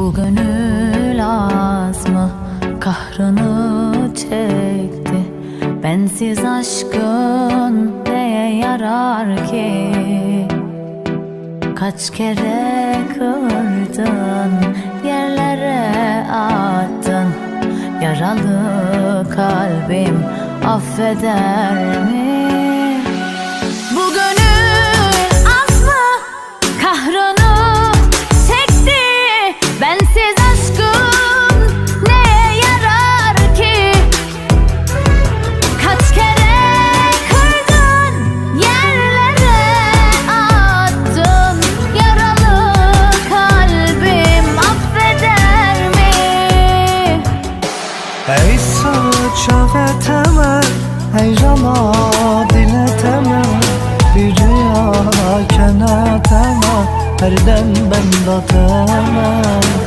Bu gönül az mı kahrını çekti. Bensiz aşkın neye yarar ki? Kaç kere kırdın yerlere attın. Yaralı kalbim affeder mi? Ve temel Ey cana dile temel Bir rüya kene temel Herden ben de temel